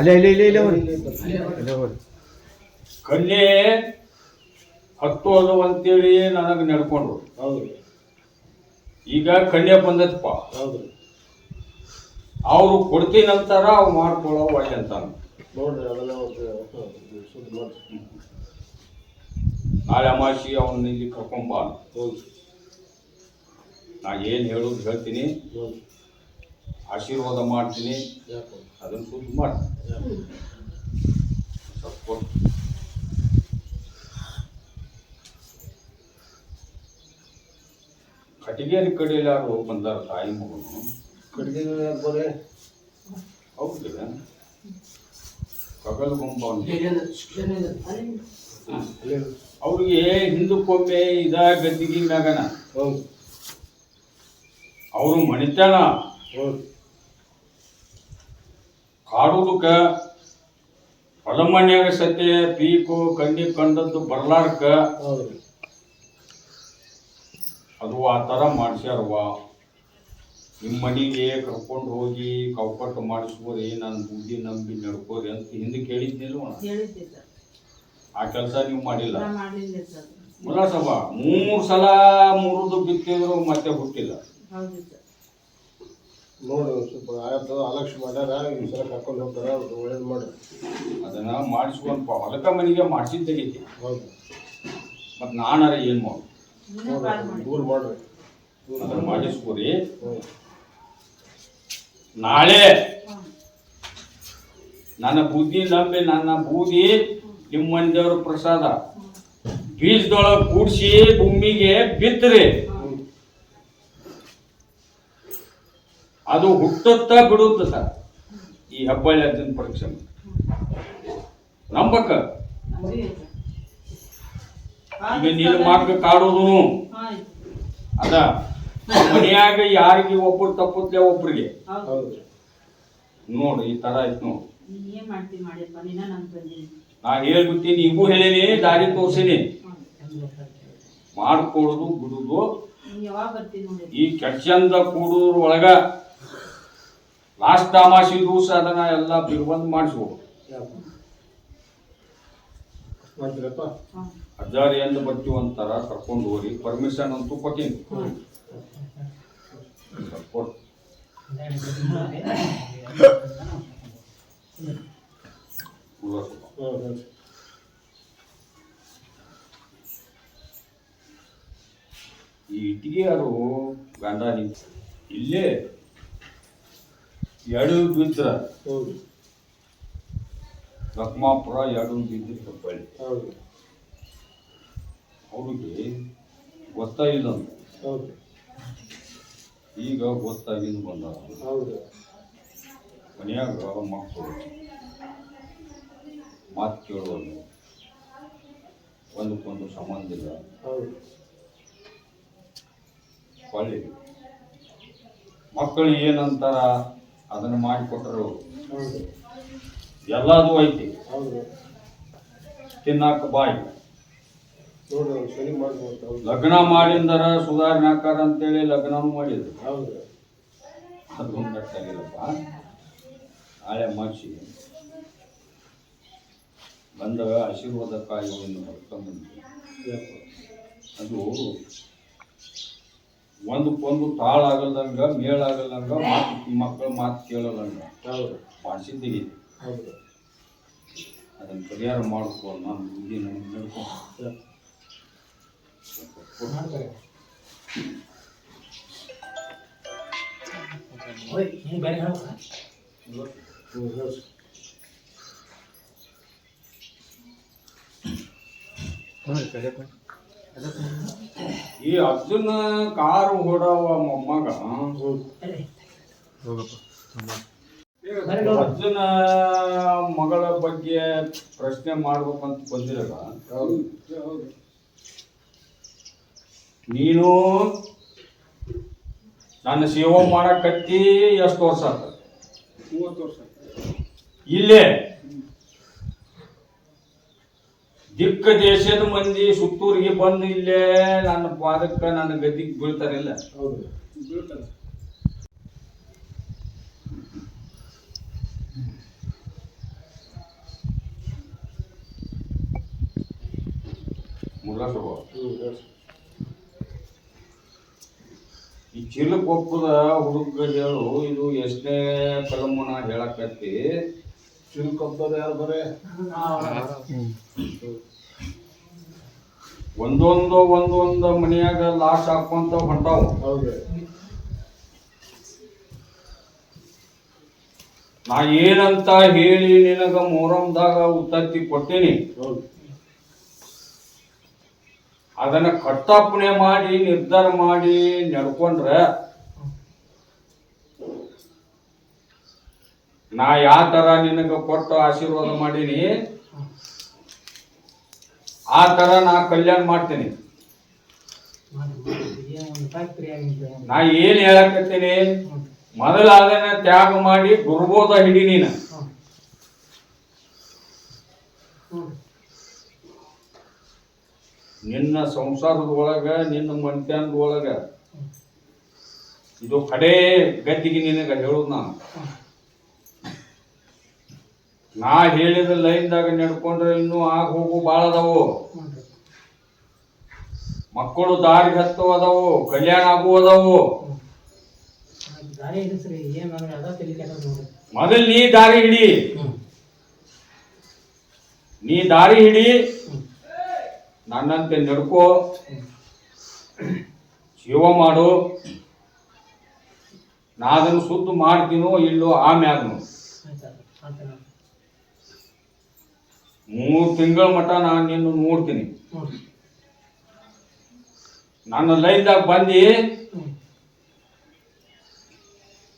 ಅಲ್ಲೇ ಇಲ್ಲ ಇಲ್ಲ ಇಲ್ಲೇ ಹೋಗ್ರಿ ಕನ್ಯೆ ಹತ್ತು ಕನ್ಯೆ ಹತ್ತೋದು ಅಂತೇಳಿ ನನಗೆ ನಡ್ಕೊಂಡು ಹೌದು. ಈಗ ಕನ್ಯೆ ಬಂದದಪ್ಪ ಹೌದು. ಅವರು ಕೊಡ್ತೀನಂತಾರ ಅವು ಮಾಡ್ಕೊಳ್ಳೋ ಒಳ್ಳೆ ಅಂತ ನೋಡ್ರಿ ನಾಳೆ ಅಮಾಸಿ ಅವನ್ನ ಇಲ್ಲಿ ಕರ್ಕೊಂಬ ಹೌದು. ನಾ ಏನು ಹೇಳೋದು ಹೇಳ್ತೀನಿ. ಹೌದು. ಆಶೀರ್ವಾದ ಮಾಡ್ತೀನಿ. ಅದನ್ನು ಸುದ್ದಿ ಮಾಡಿ. ಸಪೋರ್ಟ್ ಸ್ವಲ್ಪ ಕೊಡು. ಕಡೆಯಲ್ಲಿ ಯಾರು ಬಂದಾರ ತಾಯಿ ಮಗನು ಕಟಿಗೆ ಬರೇ ಹೌದು ಕಗಲ್ ಗುಂಪ ಅವ್ರಿಗೆ ಹಿಂದಕ್ಕೊಮ್ಮೆ ಇದ ಗದ್ದಿಗೆ ಮ್ಯಾಗನ? ಹೌದು. ಅವರು ಮಣಿತಾಣ ಹೌದು. ಕಾಡುದಕ್ಕ ಹೊಲಮನ್ಯಾಗ ಸತ್ಯ ಪೀಕು ಕಣ್ಣಿ ಕಂಡದ್ದು ಬರ್ಲಾರ್ಕ. ಹೌದು. ಅದು ಆ ಥರ ಮಾಡ್ಸ್ಯಾರವ್ವ. ನಿಮ್ಮ ಮನೆಗೆ ಕರ್ಕೊಂಡು ಹೋಗಿ ಕೌಕಟ್ಟು ಮಾಡಿಸ್ಕೋರಿ ನನ್ನ ಬುದ್ಧಿ ನಂಬಿ ನಡ್ಕೋರಿ ಅಂತ ಹಿಂದೆ ಕೇಳಿದ್ನಿಲ್ವ ಆ ಕೆಲಸ ನೀವು ಮಾಡಿಲ್ಲ? ನಾ ಮಾಡಲಿಲ್ಲ ಸರ್. ಮುಲಾಸವ ಮೂರು ಸಲ ಮುರಿದು ಬಿತ್ತಿದ್ರು ಮತ್ತೆ ಹುಟ್ಟಿಲ್ಲ. ನೋಡಿ ಸ್ವಲ್ಪ ಆಯ್ತು ಅಲಕ್ಷ ಮಾಡ್ಯಾರ ಈ ಸಲ ಕರ್ಕೊಂಡು ಹೋಗ್ತಾರ ಅವ್ರು ಒಳ್ಳೇದು ಮಾಡ್ರಿ ಅದನ್ನ ಮಾಡಿಸ್ಕೊಂಡ್ಪ ಹೊಲಕ ಮನೆಗೆ ಮಾಡಿಸಿದ್ದಗೈತಿ ಹೌದು. ಮತ್ತು ನಾನಾರ ಏನು ಮಾಡು? ದೂರ ಮಾಡ್ರಿ. ಅದನ್ನ ಮಾಡಿಸ್ಕೊರಿ. ನಾಳೆ ನನ್ನ ಬುದ್ಧಿ ನಂಬಿ ನನ್ನ ಬೂದಿ ನಿಮ್ಮ ಮಂದಿಯವ್ರ ಪ್ರಸಾದ ಬೀಜದೊಳಗೆ ಕೂಡಿಸಿ ಭೂಮಿಗೆ ಬಿತ್ತರಿ ಅದು ಹುಟ್ಟುತ್ತಾ ಬಿಡುತ್ತ ಸರ್. ಈ ಹೆಬ್ಬಳ್ಳಿ ಅರ್ಜುನ್ ಪರೀಕ್ಷೆ. ನಂಬಕ್ಕ. ಈಗ ನೀನು ಮಕ್ಕ ಕಾಡೋದು. ಅದ. ಮನೆಯಾಗ ಯಾರಿಗೆ ಒಬ್ಬರು ತಪ್ಪುತ್ತೆ ಒಬ್ರಿಗೆ. ನೋಡು, ಈ ತರ ಆಯ್ತು ನೋಡಿ. ನೀ ಹೇಳ್ಬಿಡ್ತೀನಿ ನೀವು ಹೇಳೇನಿ, ದಾರಿ ತೋರ್ಸೀನಿ. ಮಾಡ್ಕೊಡುದು, ಬಿಡುದು. ಈ ಕೆಟ್ಟ ಕೂಡುದ್ರ ಒಳಗ ಲಾಸ್ಟ್ ತಮಾಷೆ ದಿವಸ ಅದನ್ನ ಎಲ್ಲ ಬಿರ್ಬಂದ್ ಮಾಡಿಸ್ಬೋದು. ಹಜಾರಿ ಎಂದ ಬರ್ತೀವಿ ಅಂತಾರ ಕರ್ಕೊಂಡು ಹೋಗಿ ಪರ್ಮಿಷನ್ ಅಂತೂ ಕೊಟ್ಟಿನಿ. ಈ ಇಟ್ಟಿಗೆಯಾರು ಗಂಡ ನಿಂತ. ಇಲ್ಲೇ ಎರಡು ಬಿದ್ರ ಹೌದು. ಲಕ್ಮಾಪುರ ಬಿದ್ದ ಹೆಬ್ಬಳ್ಳಿ ಹೌದು. ಅವ್ರಿಗೆ ಗೊತ್ತಾಗಿಲ್ಲ ಅಂತ ಹೌದು. ಈಗ ಗೊತ್ತಾಗಿದ್ದು ಬಂದ ಹೌದು. ಮನ್ಯಾಗ ಮಕ್ಕಳು. ಮಾತು ಕೇಳೋದು ಒಂದಕ್ಕೊಂದು ಸಂಬಂಧ ಇಲ್ಲ. ಹೌದು. ಹೊಳ್ಳಿ ಮಕ್ಕಳು ಏನಂತಾರ? ಅದನ್ನು ಮಾಡಿಕೊಟ್ಟರು ಎಲ್ಲದೂ ಐತಿ. ಹೌದು. ತಿನ್ನಾಕ ಬಾಯಿ. ಲಗ್ನ ಮಾಡಿಂದರ ಸುಧಾರಣೆ ಆಕಾರ ಅಂತೇಳಿ ಲಗ್ನನೂ ಮಾಡಿದ್ರು. ಹೌದು. ಅದು ಕಟ್ಟಾಗಿಲ್ಲಪ್ಪ ನಾಳೆ ಮಾಡಿಸಿ ಬಂದ ಆಶೀರ್ವಾದ ಕಾಯಿಗಳನ್ನು ಹೊಡ್ಕೊಂಡ್ಬಂದು ಅದು ಒಂದಕ್ಕೊಂದು ತಾಳ ಆಗಲ್ದಂಗ ಮೇಳ ಆಗಲ್ದಂಗ ಮಾತು ಮಕ್ಕಳು ಮಾತು ಕೇಳಲ್ಲಂಗ ಹೌದು. ಮಾಡಿಸಿದ್ದೀವಿ ಹೌದು. ಅದನ್ನು ಪರಿಹಾರ ಮಾಡ್ಕೊ ನಾನು ಬುದ್ಧಿ ನನಗೆ ನಡ್ಕೊಂಡು ಯಾಕೆ ಹ್ಞೂ ಹೇಳ್ರಿ ಹ್ಞೂ ಕಡೆ ಕೊಡಿ. ಈ ಅರ್ಜುನ ಕಾರು ಹೊಡವ ಮೊಮ್ಮಗ. ಅರ್ಜುನ ಮಗಳ ಬಗ್ಗೆ ಪ್ರಶ್ನೆ ಮಾಡ್ಬೇಕಂತ ಬಂದಿರಲ್ಲ ಹೌದು ಹೌದು ನೀನು ನನ್ನ ಸೇವೆ ಮಾಡಕತ್ತಿ ಎಷ್ಟು ವರ್ಷ ಆಗ್ತದೆ ಮೂವತ್ತು ವರ್ಷ ಇಲ್ಲೇ. ದಿಕ್ಕ ದೇಶದ ಮಂದಿ ಸುತ್ತೂರಿಗೆ ಬಂದು ಇಲ್ಲೇ ನನ್ನ ಪಾದಕ್ಕೆ ನನ್ನ ಗದ್ದಿಗೆ ಬೀಳ್ತಾರಿಲ್ಲ. ಹೌದು ಈ ಚೀಲಕ್ಕೆ ಒಪ್ಪದ ಹುಡುಗರು ಇದು ಎಷ್ಟೇ ಕಲಮನ ಹೇಳಕತ್ತಿ. ಚಿಲ್ ಕೊಪ್ಪದ ಯಾರು ಬರೇ? ಒಂದೊಂದು ಒಂದೊಂದು ಮನೆಯಾಗ ಲಾಸ್ ಹಾಕೊಂತ ಹೊಂಟಾವು. ನಾ ಏನಂತ ಹೇಳಿ ನಿನಗ ಮೊಹರಂದಾಗ ಉತ್ತತ್ತಿ ಕೊಟ್ಟೇನಿ. ಅದನ್ನ ಕಟ್ಟಪ್ಪಣೆ ಮಾಡಿ ನಿರ್ಧಾರ ಮಾಡಿ ನಡ್ಕೊಂಡ್ರೆ ನಾ ಯಾವ ತರ ನಿನಗ ಕೊಟ್ಟು ಆಶೀರ್ವಾದ ಮಾಡೀನಿ? ಆ ತರ ನಾ ಕಲ್ಯಾಣ ಮಾಡ್ತೇನೆ. ನಾ ಏನ್ ಹೇಳಕತ್ತೀನಿ? ಮೊದಲು ಅದನ್ನ ತ್ಯಾಗ ಮಾಡಿ ದುರ್ಬೋಧ ಹಿಡಿ ನೀನು. ನಿನ್ನ ಸಂಸಾರದ ಒಳಗ, ನಿನ್ನ ಮನ್ತ್ಯಾನದ ಒಳಗ, ಇದು ಕಡೇ ಗದ್ದಿಗೆ ನಿನಗ ಹೇಳುದು ನಾನು. ನಾ ಹೇಳಿದ ಲೈನ್ದಾಗ ನಡ್ಕೊಂಡ್ರೆ ಇನ್ನೂ ಆಗ ಹೋಗು ಭಾಳ ಅದಾವು. ಮಕ್ಕಳು ದಾರಿ ಹತ್ತು ಅದಾವು, ಕಲ್ಯಾಣ ಆಗು ಅದಾವು. ಮೊದಲ್ ನೀ ದಾರಿ ಹಿಡಿ. ನೀ ದಾರಿ ಹಿಡಿ. ನನ್ನಂತೆ ನಡ್ಕೋ. ಜೀವ ಮಾಡು. ನಾ ಅದನ್ನು ಸುದ್ದು ಮಾಡ್ತೀನೋ ಇಲ್ಲೋ ಆಮ್ಯಾಗನು ಮೂರು ತಿಂಗಳ ಮಟ ನಾನು ನಿನ್ನ ನೋಡ್ತೀನಿ. ನನ್ನ ಲೈನ್ದಾಗ ಬಂದು.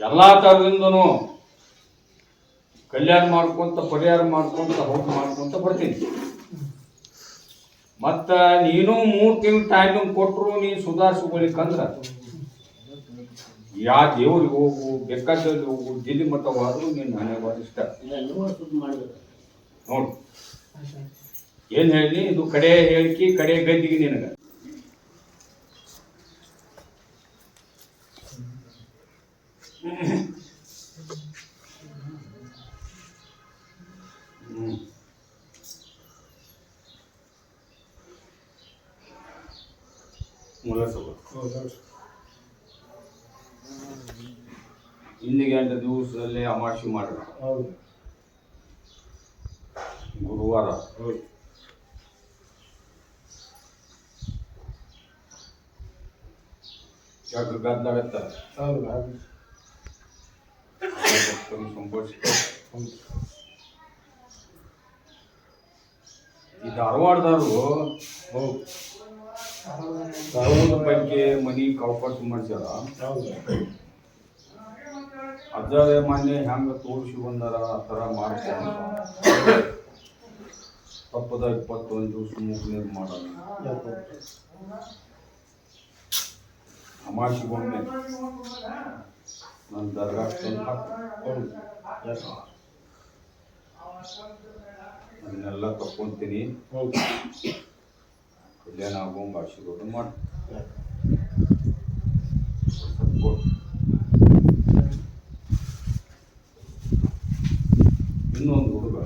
ಎಲ್ಲ ಥರದಿಂದನು ಕಲ್ಯಾಣ ಮಾಡ್ಕೊಂತ ಪರಿಹಾರ ಮಾಡ್ಕೊಂತ ಹೋಗಿ ಮಾಡ್ಕೊಂತ ಬರ್ತೀನಿ. ಮತ್ತ ನೀನು ಮೂರು ತಿಂಗಳು ಟೈಮ್ ಕೊಟ್ಟರು ನೀನು ಸುಧಾರಿಸ್ಕೊಳಿಕಂದ್ರ ಯಾ ದೇವ್ರಿಗೆ ಹೋಗು ಬೇಕಾದಲ್ಲಿ ಹೋಗು ದಿಲ್ಲಿ ಮಟ್ಟವಾದ್ರು ನಿನ್ನ ಹಣೆ ಇಷ್ಟ. ನೋಡು. ಏನ್ ಹೇಳಿ? ಇದು ಕಡೆ ಹೇಳಿಕೆ ಕಡೆ ಗದ್ದಿಗೆ ನಿನಗ. ಇಂದಿಗೆ ಎಂಟು ದಿವಸದಲ್ಲಿ ಅಮಾಶಿ ಮಾಡ್ರ ಹೌದು ಗುರುವಾರ ಹೌದು ಯಾಕೆ ಗದ್ದಲಾಗತ್ತ ಹೌದು ಹಾಗೆ ಸಂಭವಿಸ್ತ ಹೌದು ಈ ಧಾರವಾಡದವರು ಹೌದು ಧಾರವಾಡದ ಬಗ್ಗೆ ಮನಿ ಕಳ್ಕೊಟ್ಟು ಮಾಡ್ಸ್ಯಾರ ಹೌದು ಅದರೆ ಮೊನ್ನೆ ಹೆಂಗ ತೋರಿಸಿ ಬಂದಾರ ಆ ಥರ ಮಾಡ್ಕೊಂಡು ತಪ್ಪದ ಇಪ್ಪತ್ತೊಂದು ನೀರು ಮಾಡೋಣ ಯಾಕೆ ಅಮಾಸಿಗೊಮ್ಮೆ ನನ್ನ ದರ್ಗಾ ಅದನ್ನೆಲ್ಲ ತಕ್ಕೊಂತೀನಿ ಆಗೋಂಗ ಆಶೀರ್ವಾದ ಮಾಡಿ. ಇನ್ನೊಂದು ಹುಡುಗ.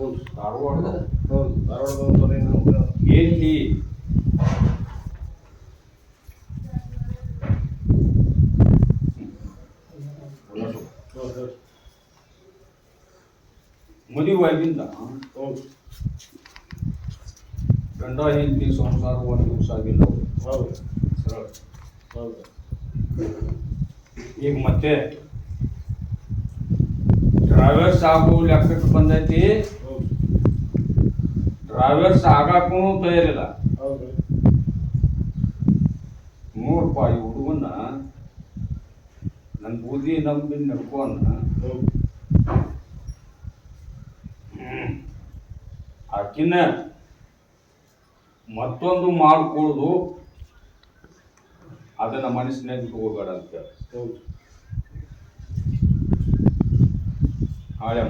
ಹೌದು ಧಾರವಾಡದ ಹೌದು ಧಾರವಾಡದವ್ರು ಬರೀ ನಾವು ಎಲ್ಲಿ ಹೌದು ಹೇಳಿ ಮದುವೆಯಾಗಿಂದ ಹೌದು ಗಂಡ ಹೆಂಡತಿ ಸಂಸಾರ ಒಂದು ದಿವಸ ಆಗಿಲ್ಲ ಅವ್ರು. ಹೌದು ಸರಳ ಹೌದು ಈಗ ಮತ್ತೆ ಟ್ರಾವೆಲ್ಸ್ ಆಗೋ ಲೆಕ್ಕಕ್ಕೆ ಬಂದೈತಿ ಹೌದು ಟ್ರಾವೆಲ್ಸ್ ಆಗಾಕೂ ತಯಾರಿಲ್ಲ. ಹೌದು ನೋಡಪ್ಪ ಈ ಹುಡುಗನ್ನ ನನ್ನ ಬೂದಿ ನಂಬಿ ನಡ್ಕೊಂಡ. ಆಕಿನ ಮತ್ತೊಂದು ಮಾಡ್ಕೊಳ್ಳೋದು ಅದನ್ನ ಮನಸ್ಸಿನಾಗ ಹೋಗಬೇಡ ಅಂತ ಹೌದು.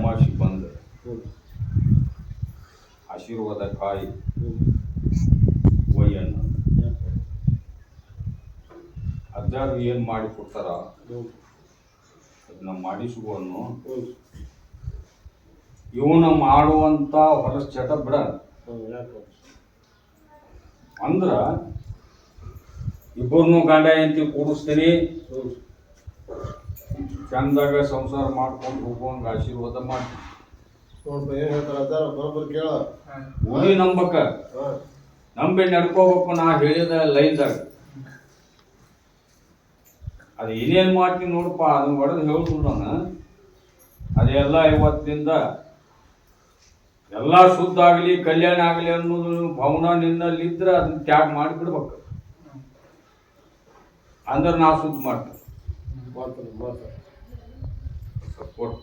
ಮಾಸಿ ಬಂದು. ಆಶೀರ್ವಾದ ಕಾಯಿ. ಒಯ್ಯನ್ನ ಅಜ್ಜಾರು ಏನು ಮಾಡಿ ಕೊಡ್ತಾರ? ಅದನ್ನ ಮಾಡಿಸುವನ್ನು ಹೌದು ಇವನ ಮಾಡುವಂತ ಹೊಲಸ್ ಚಟ ಬಿಡ ಅಂದ್ರ ಇಬ್ಬರನ್ನು ಗಂಡ ಎಂತಿ ಕೂಡಿಸ್ತೀನಿ. ಚಂದಾಗ ಸಂಸಾರ ಮಾಡ್ಕೊಂಡು ಹೋಗುವಂಗ ಆಶೀರ್ವಾದ ಮಾಡಿ. ನೋಡ್ಪ ಏನು ಹೇಳ್ತಾರ ಅದ ಬರೋಬ್ಬರಿ ಕೇಳ. ಉಳಿ ನಂಬಕ. ನಂಬಿ ನಡ್ಕೋಬೇಕು ನಾ ಹೇಳಿದ ಲೈನ್ದಾಗ. ಅದು ಏನೇನು ಮಾಡ್ತೀನಿ ನೋಡಪ್ಪ ಅದನ್ನ ಹೊಡೆದು ಹೇಳ್ತೀನಿ ನಾನು. ಅದೆಲ್ಲ ಇವತ್ತಿಂದ ಎಲ್ಲ ಶುದ್ಧ ಆಗಲಿ ಕಲ್ಯಾಣ ಆಗಲಿ ಅನ್ನೋದು ಭವನ ನಿನ್ನಲ್ಲಿದ್ರೆ ಅದನ್ನ ತ್ಯಾಗ ಮಾಡಿಬಿಡ್ಬೇಕು. ಅಂದ್ರೆ ನಾ ಶುದ್ಧ ಮಾಡ್ತೇನೆ. ಮಾಡ್ತಾನೆ ಮಾಡ್ತಾನೆ. ಸಪೋರ್ಟ್